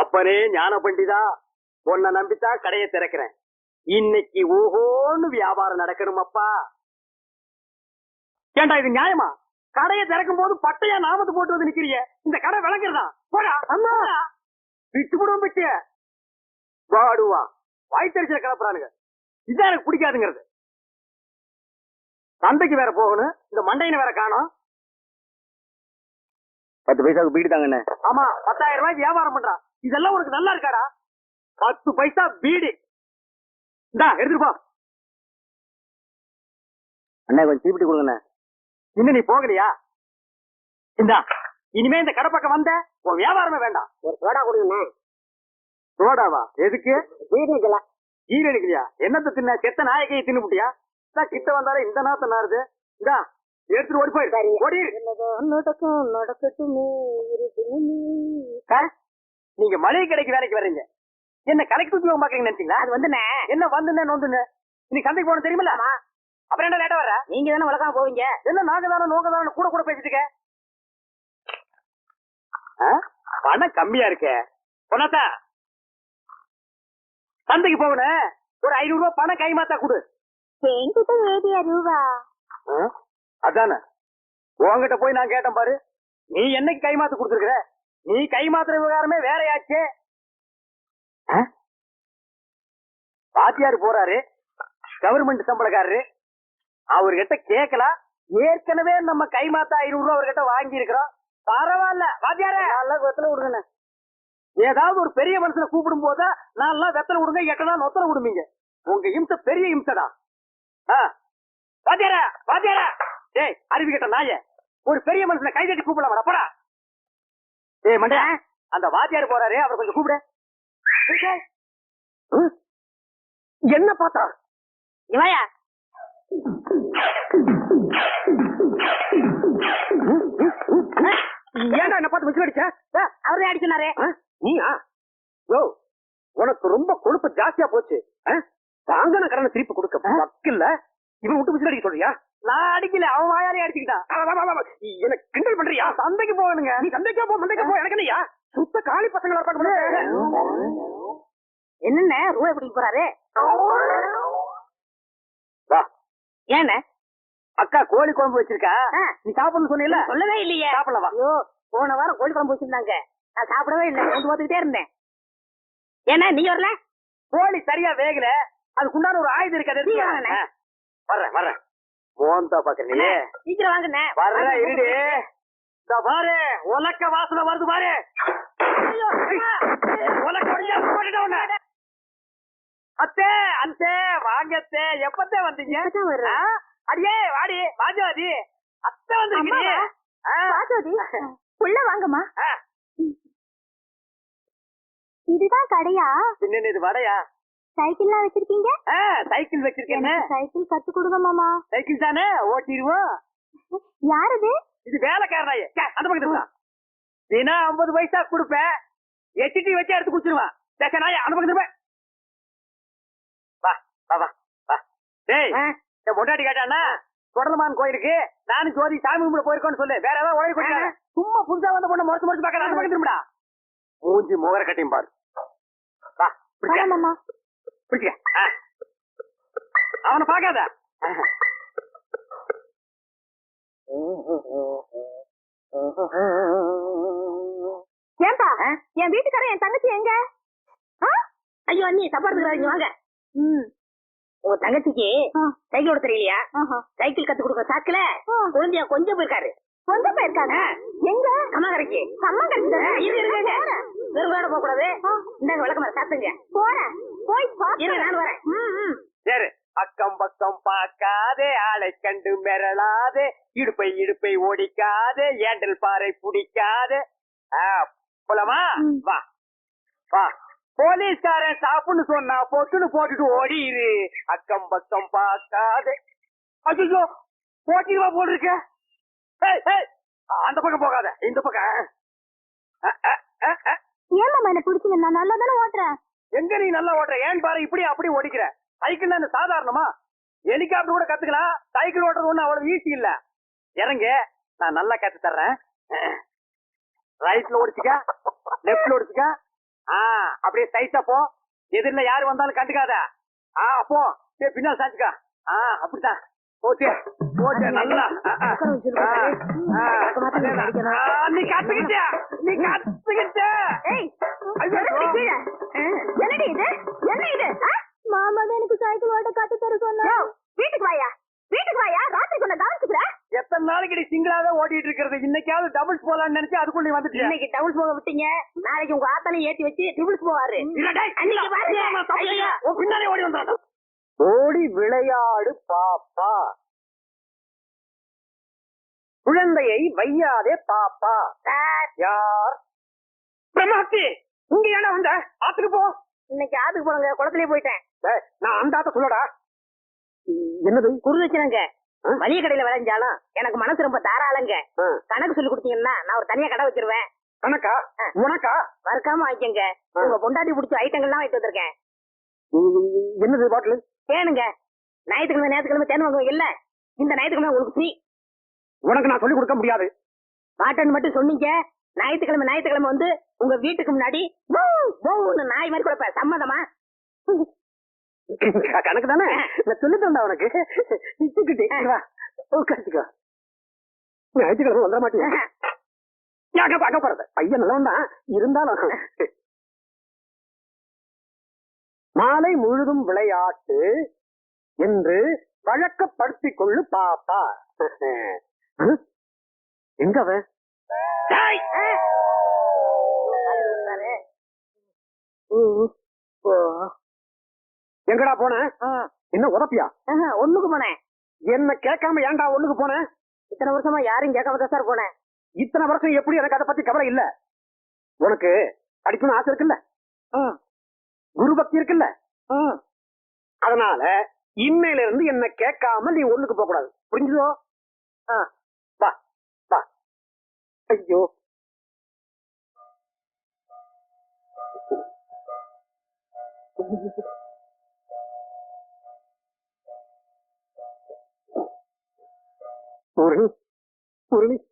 அப்பனே ஞான பண்டிதா உன்னை நம்பித்தான் கடையை திறக்கிறேன். இன்னைக்கு ஓஹோன்னு வியாபாரம் நடக்கணும் அப்பா ஏண்டா இது நியாயமா? கடையை திறக்கும் போது பட்டையா நாமத்து போட்டு வந்து நிக்கிறிய? இந்த கடை விளங்குறதா போடா. அம்மா! விட்டு விடுவோம் விட்டு வாடுவா. வாய்த்தறிச்சல கிளப்புறானுங்க. இதான் எனக்கு பிடிக்காதுங்கிறது. சந்தைக்கு வேற போகணும். இந்த மண்டையின வேற காணோம். பத்து பைசாவுக்கு பீடி தாங்கண்ணே. ஆமா பத்தாயிரம் ரூபாய் வியாபாரம் பண்றான். இதெல்லாம் உனக்கு நல்லா இருக்காடா? பத்து பைசா பீடி இந்தா எடுத்துட்டு போ. அண்ணா கொஞ்சம் தீப்பிட்டி கொடுங்கண்ணே. இன்னும் நீ போகலையா? இந்தா இனிமே இந்த கடை பக்கம் வந்த உன் வியாபாரமே வேண்டாம். ஒரு சோடா கொடுங்கண்ணே. சோடாவா? எதுக்கு? வீடுல ஈர எடுக்கலையா என்னத்த தின்ன? செத்த நாயக்கையை தின்னுபுட்டியா கிட்ட வந்தாலே இந்த நாத்த நாருது இந்தா எடுத்துட்டு ஓடி போயிரு. சரி. ஓடி. நடக்கும் நடக்கட்டுமே? நீங்க மளிகை கடைக்கு வேலைக்கு வர்றீங்க. என்ன கலைக்கு தூக்கி பாக்குறீங்க நினைச்சீங்களா? அது வந்துண்ணே. என்ன வந்துன்னு நோந்துன்னு இன்னைக்கு சந்தைக்கு போன தெரியுமில்ல? அப்புறம் என்ன லேட்டா வர நீங்க தானே வழக்காம போவீங்க. என்ன நாங்க தானே நோங்க தானே கூட கூட பேசிட்டு? பணம் கம்மியா இருக்கே. பொண்ணாத்தா சந்தைக்கு போகணும். ஒரு ஐநூறு ரூபாய் பணம் கைமாத்தா கொடு. என்கிட்ட ஏடியா ரூபா? அதானே. உன்கிட்ட போய் நான் கேட்டேன் பாரு. நீ என்னைக்கு கைமாத்து கொடுத்துருக்குற? நீ கைமாத்துற விவகாரமே வேறையாச்சே. ஆ? வாத்தியார் போறாரு. கவர்மெண்ட் சம்பளக்காரரு. அவர்கிட்ட கேட்கலாம் ஏற்கனவே நம்ம கைமாத்தா ஐநூறு ரூபா அவர்கிட்ட வாங்கி இருக்கிறோம் பரவாயில்ல. வாத்தியாரே! நல்லா கொத்துல விடுங்கண்ணே ஏதாவது ஒரு பெரிய மனுஷனை கூப்பிடும் போதா நான் வெத்தலை விடுங்க எட்டனா நொத்தலை விடுவீங்க உங்க இம்சை பெரிய இம்சடா. ஆ. வாத்தியாரா! வாத்தியாரா! டேய் அறிவு கேட்ட நாய. ஒரு பெரிய மனுஷனை கை தட்டி கூப்பிடலாம் போடா. டேய் மண்டே. அந்த வாத்தியார் போறாரு அவர் கொஞ்சம் கூப்பிடு? என்ன பார்த்தா? இவாயா? ஏன்டா என்ன பார்த்து மிச்சம் அடிச்ச? அவரே அடிச்சுனாரே? நீயா? யோ உனக்கு ரொம்ப கொழுப்பு ஜாஸ்தியா போச்சு. ஆ? வாங்கின கடனை திருப்பி கொடுக்க வக்கில்ல. இவன் விட்டு விசில் அடிக்க சொல்றியா? நான் அடிக்கல அவன் வாயாரே அடிச்சுக்கிட்டான். எனக்கு சந்தைக்கு போகணுங்க. நீ சந்தைக்கா போ சந்தைக்கு போ. எனக்கு என்னய்யா? சுத்த காலி பசங்களா இருப்பாங்க என்னண்ணே ரூபாய் பிடிக்க போறாரு? வா. ஏண்ணே? அக்கா கோழி குழம்பு வச்சிருக்கா. நீ சாப்பிடணும் சொன்னீல சொல்லவே இல்லையே. சாப்பிடலாம் வா. ஐயோ போன வாரம் கோழி குழம்பு வச்சிருந்தாங்க. நான் சாப்பிடவே இல்லை. வந்து பார்த்துக்கிட்டே இருந்தேன். ஏண்ணே நீ வரல? கோழி சரியா வேகல. அதுக்குண்டான ஒரு ஆயுதம் இருக்கு அதை எடுத்து நீ வா. வாங்கண்ணே. ஆ. வர்றேன் வர்றேன். மோந்தா பாக்குறீங்க சீக்கிரம் வாங்கண்ணே. வர்ற இருடி. பாரு உலக்க வாசனை வருது பாரு. உலக்க போட்டுட்டேன். அத்தே அத்தே வாங்கத்தே எப்பத்தே வந்தீங்க? அடியே வாடி வாஜாதி. அத்தை வந்திருக்கீங்க? பாஜோதி உள்ள வாங்கம்மா. இதுதான் கடையா? பின்ன இது வடையா? சைக்கிள்லாம் வச்சிருக்கீங்க? சைக்கிள் வச்சிருக்கேன்னு. சைக்கிள் கத்து கொடுங்க மாமா. சைக்கிள் தானே? ஓட்டிடுவோம். யார் இது வேலைக்காரனாயே அந்த பக்கத்துல வா. தினம் ஐம்பது பைசா கொடுப்பேன் எச்டி வச்சு எடுத்து குடிச்சிருவான் சேச்சா நாயா அந்த பக்கத்துல வா வா வா வா. டேய் என் பொண்டாட்டி கேட்டானா தொடலமான் கோயிலுக்கு நானும் ஜோதி சாமி கும்பிட போயிருக்கோன்னு சொல்லு. வேற ஏதாவது உழைப்பு. சும்மா புதுசா வந்த பொண்ணு முறைச்சு முறைச்சு பார்க்கற அந்த பக்கம் திரும்படா மூஞ்சி முகர கட்டியும் பாரு. வா பிடிச்ச மாமா. பிடிச்ச அவனை பார்க்காத. ஏன்பா? என் வீட்டுக்காரன் என் தங்கச்சி எங்க? ஆ? ஐயோ அண்ணி தப்பா இருக்கிறாங்க வாங்க. உங்க தங்கச்சிக்கு சைக்கிள் ஓட தெரியலையா? சைக்கிள் கத்து கொடுக்க சாக்குல குழந்தைய கொஞ்சம் போயிருக்காரு. கொஞ்சம் போயிருக்காங்க எங்க? அம்மாக்கரைக்கு அம்மாக்கரைக்கு வெறுங்காட போக கூடாது இந்தாங்க விளக்கமா சாத்துங்க போறேன். போய் இருங்க நான் வரேன். சரி. அக்கம் பக்கம் பார்க்காதே ஆளை கண்டு மிரளாதே இடுப்பை இடுப்பை ஓடிக்காதே ஏண்டல் பாறை பிடிக்காதே. போலாமா? வா. வா. போலீஸ்காரன் சாப்புன்னு சொன்னா பொட்டுன்னு போட்டுட்டு ஓடிரு. அக்கம் பக்கம் பார்க்காதே. போல் இருக்க ஏய், ஏய், அந்த பக்கம் போகாத இந்த பக்கம். ஏன் மாமா என்ன பிடிச்சிங்க? நான் நல்லா தானே ஓட்டுறேன். எங்க நீ நல்லா ஓட்டுற? ஏன் பாரு இப்படி அப்படி ஓடிக்கிற. சைக்கிள் என்ன சாதாரணமா. ஹெலிகாப்டர் கூட கத்துக்கலாம். சைக்கிள் ஓட்டுறது ஒண்ணு அவ்வளவு ஈஸி இல்ல. இறங்க. நான் நல்லா கத்து தர்றேன். ரைட்ல ஓடிச்சுக்க. லெப்ட்ல ஓடிச்சுக்க. ஆ அப்படியே சைஸா போ. எதிரில யாரு வந்தாலும் கண்டுக்காத. ஆ போ. சரி பின்னால் சாச்சுக்கா ஆ அப்படித்தான். போச்சு. போச்சு நல்லா. நீ கத்துக்கிட்ட நீ கத்துக்கிட்ட. என்னடி இது? என்ன இது? மாமா தான் எனக்கு சைக்கிள் ஓட்ட கத்து தர சொன்னா. வீட்டுக்கு வாயா? வீட்டுக்கு வாயா? ராத்திரி கொண்ட கவனிச்சுக்கிற? எத்தனை நாளைக்கு நீ சிங்கிளாவே ஓட்டிட்டு இருக்கிறது? இன்னைக்காவது டபுள்ஸ் போலாம்னு நினைச்சு அதுக்குள்ள நீ வந்துட்டியா? இன்னைக்கு டபுள்ஸ் போக விட்டீங்க. நாளைக்கு உங்க ஆத்தாலையும் ஏத்தி வச்சு ட்ரிபிள்ஸ் போவாரு. பின்னாலே ஓடி வந்துடுறேன் ஓடி விளையாடு பாப்பா. குழந்தையை வையாதே பாப்பா. யார்? பிரம்மஹத்தி இங்க ஏன்னா வந்த? ஆத்துக்கு போ. இன்னைக்கு ஆத்துக்கு போனங்க குளத்திலே போயிட்டேன். நான் அந்த ஆத்த சொல்லடா. என்னது? குருதட்சணைங்க? மளிகை கடையில விளைஞ்சாலும் எனக்கு மனசு ரொம்ப தாராளங்க. கணக்கு சொல்லி கொடுத்தீங்கன்னா நான் ஒரு தனியா கடை வச்சிருவேன். கணக்கா. உனக்கா? மறக்காம வாங்கிக்கங்க. உங்க பொண்டாட்டி பிடிச்ச ஐட்டங்கள்லாம் வாங்கிட்டு வந்திருக்கேன். என்னது பாட்டில் தேனுங்க ஞாயிற்றுக்கிழமை ஞாயிற்றுக்கிழமை தேன் வாங்குவீங்க இல்ல. இந்த ஞாயிற்றுக்கிழமை உங்களுக்கு ஃப்ரீ உனக்கு நான் சொல்லி கொடுக்க முடியாது. மாட்டேன்னு மட்டும் சொன்னீங்க. ஞாயிற்றுக்கிழமை ஞாயிற்றுக்கிழமை வந்து உங்க வீட்டுக்கு முன்னாடி நாய் மாதிரி கொடுப்பேன். சம்மதமா? கணக்கு தானே? நான் சொல்லிட்டேன்டா உனக்கு. இச்சுக்கிட்டு வா. உட்காந்துக்கோ. ஞாயிற்றுக்கிழமை வந்துட மாட்டேன் யாக்க பார்க்க போறது? பையன் நல்லவன் தான் இருந்தாலும் மாலை முழுதும் விளையாட்டு என்று வழக்கப்படுத்திக் கொள்ளு பாப்பா? எங்க அவன்? எங்கடா போன? என்ன உதப்பியா? ஒண்ணுக்கு போனேன். என்ன கேட்காம ஏன்டா ஒண்ணுக்கு போன? இத்தனை வருஷமா யாரும் கேட்காம தான் சார் போனேன். இத்தனை வருஷம் எப்படி எனக்கு அதை பத்தி கவலை இல்ல? உனக்கு படிக்கணும்னு ஆசை இருக்குல்ல? குரு பக்தி இருக்குல்ல. அதனால இன்னையில இருந்து என்ன கேட்காம நீ ஒண்ணுக்கு போக கூடாது. புரிஞ்சுதோ? வா வா. ஐயோ. முரளி முரளி சார்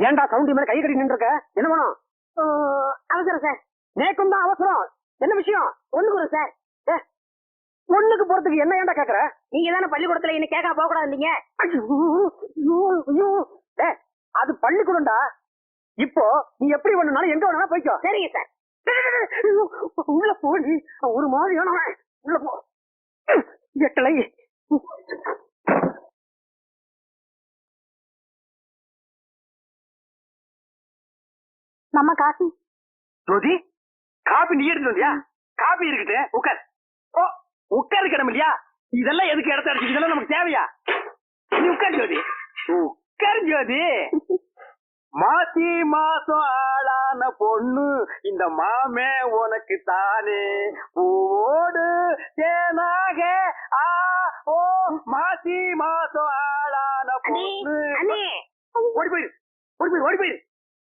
ஏன்டா சவுண்டி மேல கை கட்டி நின்று என்ன வேணும்? ஓ, அவசரம் சார். நேக்கும் தான் அவசரம். என்ன விஷயம்? ஒண்ணுக்கு ஒரு சார். ஒண்ணுக்கு போறதுக்கு என்ன ஏன்டா கேக்குற? நீங்க தானே பள்ளிக்கூடத்துல என்ன கேட்காம போக கூடாது நீங்க ஐயோ, ஐயோ, ஐயோ. டேய், அது பள்ளிக்கூடம்டா. இப்போ நீ எப்படி வேணும்னாலும் எங்க வேணாலும் போய்க்கோ. சரிங்க சார். உள்ள போடி ஒரு மாதிரி உள்ள போ. எட்டலை. நம்ம காசி ஜோதி காபி நீ எடுத்து வந்தியா? காபி இருக்குது உட்கார். ஓ உட்காரு கிடம இல்லையா? இதெல்லாம் எதுக்கு இடத்த அடிச்சு இதெல்லாம் நமக்கு தேவையா? நீ உட்கார் ஜோதி. உட்கார் ஜோதி. மாசி மாசம் ஆளான பொண்ணு இந்த மாமே உனக்கு தானே. பூவோடு தேனாக ஆ ஓ மாசி மாசம் ஆளான பொண்ணு. ஓடி போயிரு ஓடி போயிரு ஓடி போயிரு.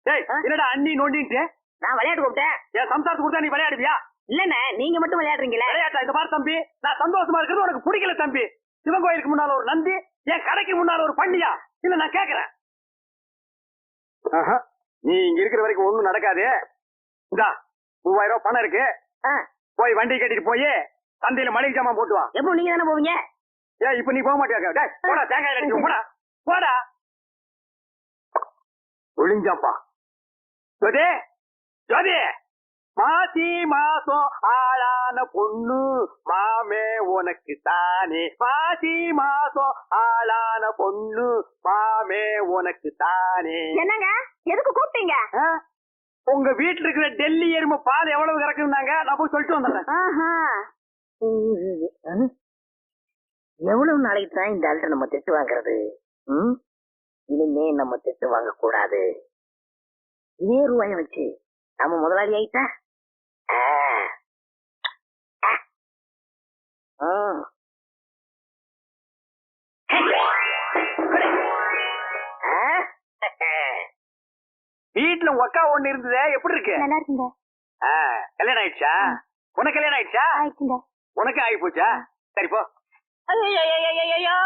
டேய்? என்னடா அண்ணி நோண்டின்ட்டு? நான் விளையாட்டு கூப்பிட்டேன். என் சம்சாரத்துக்கு கொடுத்தா நீ விளையாடுவியா? இல்லண்ணே நீங்க மட்டும் விளையாடுறீங்களே? விளையாட்டா இந்த பாரு தம்பி. நான் சந்தோஷமா இருக்கிறது உனக்கு பிடிக்கல தம்பி. சிவன் கோயிலுக்கு முன்னால ஒரு நந்தி என் கடைக்கு முன்னால ஒரு பண்ணியா இல்ல நான் கேக்குறேன். நீ இங்க இருக்கிற வரைக்கும் ஒண்ணும் நடக்காது. இந்தா மூவாயிரம் ரூபாய் பணம் இருக்கு. ஆ, போய் வண்டி கட்டிட்டு போய் சந்தையில மளிகை ஜாமான் போட்டு வா. எப்போ நீங்க தானே போவீங்க? ஏன் இப்ப நீ போக மாட்டியா? டேய் போடா தேங்காய் போடா. போடா. ஒளிஞ்சாப்பா. ஜோதி ஜோதி மாசி மாசம் ஆளான பொண்ணு மாமே உனக்கு தானே மாசி மாசம் ஆளான பொண்ணு மாமே உனக்கு தானே என்னங்க? எதுக்கு கூப்பிட்டீங்க? உங்க வீட்டுல இருக்கிற டெல்லி எருமை பால் எவ்வளவு கறக்குனாங்க நான் போய் சொல்லிட்டு வந்துடுறேன். எவ்வளவு நாளைக்கு தான் இந்த ஆள்கிட்ட நம்ம திட்டு வாங்குறது? ம்? இனிமே நம்ம திட்டு வாங்க கூடாது இதே ரூபாய வச்சு நம்ம முதலாளி ஆயிட்டா. வீட்டுல அக்கா ஒண்ணு இருந்ததே எப்படி இருக்கு? நல்லா இருக்குங்க. கல்யாணம் ஆயிடுச்சா? உனக்கு கல்யாணம் ஆயிடுச்சா? ஆயிடுச்சுங்க. உனக்கு ஆகி போச்சா? சரி போ. ஐயையையையையோ.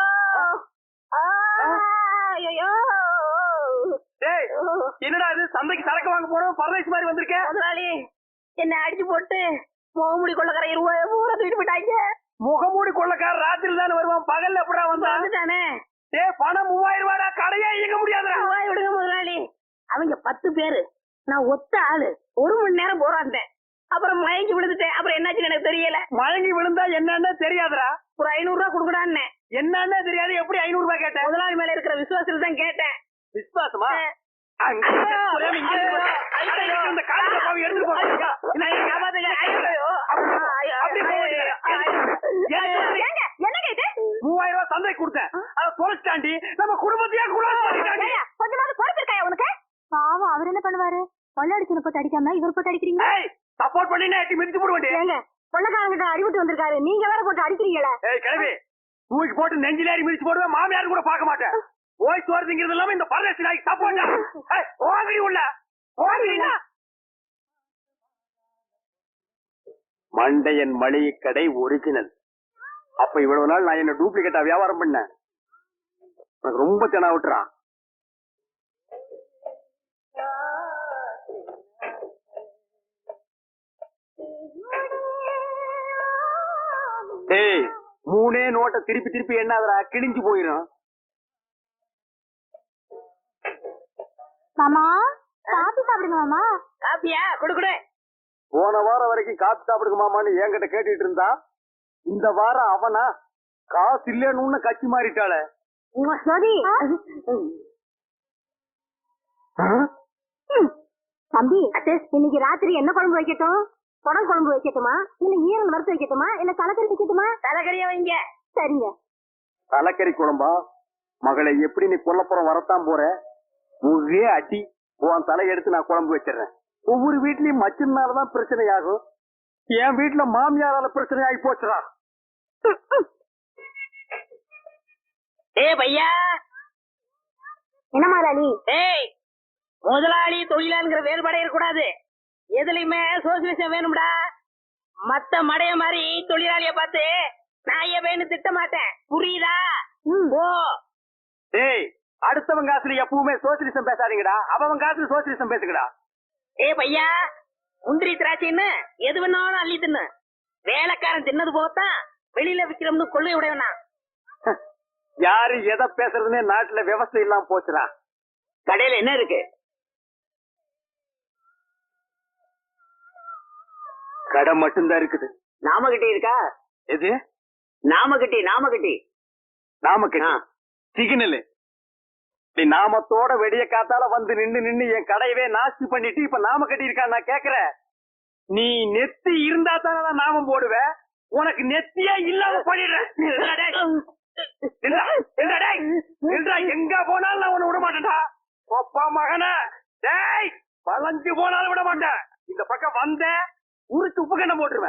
டேய் என்னடா இது? சந்தைக்கு சரக்கு வாங்க போறோம் பரதேசி மாதிரி வந்திருக்க. முதலாளி என்ன அடிச்சு போட்டு முகமுடி கொள்ளக்கார ரூபாய பூரா தூக்கிட்டு போயிட்டாங்க. முகமூடி கொள்ளக்கார ராத்திரி தானே வருவான்? பகல்ல எப்படா வந்தான்? வந்துட்டானே. டேய் பணம் மூவாயிரம் ரூபாடா கடையே இயங்க முடியாதுடா. ரூபாய் விடுங்க முதலாளி. அவங்க பத்து பேரு. நான் ஒத்த ஆளு. ஒரு மணி நேரம் போராட்டேன் அப்புறம் மயங்கி விழுந்துட்டேன். அப்புறம் என்னாச்சுன்னு எனக்கு தெரியல. மயங்கி விழுந்தா என்னன்னு தெரியாதுடா. ஒரு ஐநூறு ரூபாய் கொடுக்கடான்னு என்னன்னு தெரியாது. எப்படி ஐநூறு ரூபாய் கேட்ட முதலாளி மேல இருக்கிற விசுவாசத்தில் தான் கேட்டேன். விசுவாசமா? என்னங்க இது? மூவாயிரம் ரூபாய் சந்தைக்கு கொடுத்தேன். அதை நம்ம குடும்பத்தையே ஏய்யா, கொஞ்சமாவது பொறுப்பு இருக்காயா உனக்கு? பாவம் அவர் என்ன பண்ணுவாரு? கொள்ளடிச்சனை போட்டு அடிக்காம இவர் போட்டு அடிக்கிறீங்க? ஏய் சப்போர்ட் பண்ணினே எட்டி மிதிச்சு ஏங்க கொள்ளக்காரங்கிட்ட அறிவிட்டு வந்திருக்காரு. நீங்க வேற போட்டு அடிக்கிறீங்களே. ஏய் கிளவி தூக்கி போட்டு நெஞ்சில ஏறி மிதிச்சு போடுவேன். மாமியார் கூட பார்க்க மாட்டேன். ஓய் சோறுங்கிறது இல்லாம இந்த பரதேசி நாய்க்கு சாப்பாடு ஏய் உள்ள. ஓங்கடினா மண்டையன் மளிகை கடை ஒரிஜினல் அப்ப இவ்வளவு நாள் நான் என்ன டூப்ளிகேட்டா வியாபாரம் பண்ணேன்? எனக்கு ரொம்ப தெனா விட்டுறான் டேய் மூணே நோட்டை திருப்பி திருப்பி எண்ணாதடா கிழிஞ்சு போயிடும் மாமா காபி சாப்பிடுங்க மாமா. காப்பியா கொடு கொடு. போன வாரம் வரைக்கும் காப்பி சாப்பிடுங்க மாமான்னு என்கிட்ட கேட்டுட்டு இருந்தா. இந்த வாரம் அவனா காசு இல்லன்னு கட்சி மாறிட்டாளே. சரி தம்பி இன்னைக்கு ராத்திரி என்ன குழம்பு வைக்கட்டும்? குடம் குழம்பு வைக்கட்டுமா? இல்ல ஈரல் வறுத்து வைக்கட்டுமா? இல்ல தலைக்கறி வைக்கட்டுமா? தலைக்கறியா வைங்க. சரிங்க. தலைக்கறி குழம்பா? மகளை எப்படி நீ கொல்லப்புறம் வரத்தான் போற? ஒரே அடி. உன் தலை எடுத்து நான் குழம்பு வச்சிடுறேன். ஒவ்வொரு வீட்லயும் மச்சினாலதான் பிரச்சனை ஆகும் என் வீட்டுல மாமியாரால பிரச்சனை ஆகி போச்சுடா. ஏய் பையா. என்ன முதலாளி ஏய் முதலாளி தொழிலாளிங்கிற வேறுபாடே இருக்கக்கூடாது. எதுலயுமே சோசியலிசம் வேணும்டா. மத்த மடைய மாதிரி தொழிலாளிய பார்த்து நான் ஏன் திட்ட மாட்டேன் புரியுதா? ஓ டேய் அடுத்தவன் காசுல எப்பவுமே சோசியலிசம் பேசாதீங்கடா. அவன் காசுல சோசியலிசம் பேசுங்கடா. ஏ பையா முந்திரி திராட்சைன்னு எது வேணாலும் அள்ளி தின்னு. வேலைக்காரன் தின்னது போகத்தான் வெளியில விக்கிறோம்னு கொள்ளை உடையவனா? யாரு எதை பேசுறதுன்னே நாட்டுல விவசாயம் இல்லாம போச்சுடா. கடையில என்ன இருக்கு? கடை மட்டும்தான் இருக்குது. நாமகிட்டி இருக்கா? எது? நாமகிட்டி நாமகிட்டி நாமக்கல் சிக்னல். நீ நாமத்தோட வெடிய காத்தால வந்து நின்னு நின்னு என் கடையவே நாஸ்தி பண்ணிட்டு இப்ப நாம கட்டியிருக்கான் நான் கேக்குறேன். நீ நெத்தி இருந்தா தானே நாமம் போடுவ? உனக்கு நெத்தியே இல்லாம பண்ணிடுறேன் எங்க போனாலும் நான் உன்னை விட மாட்டேன்டா. ஒப்பா மகன. டேய் வளைஞ்சு போனாலும் விட மாட்டேன். இந்த பக்கம் வந்த உரிச்சு உப்பு கண்ணம் போட்டுருவேன்.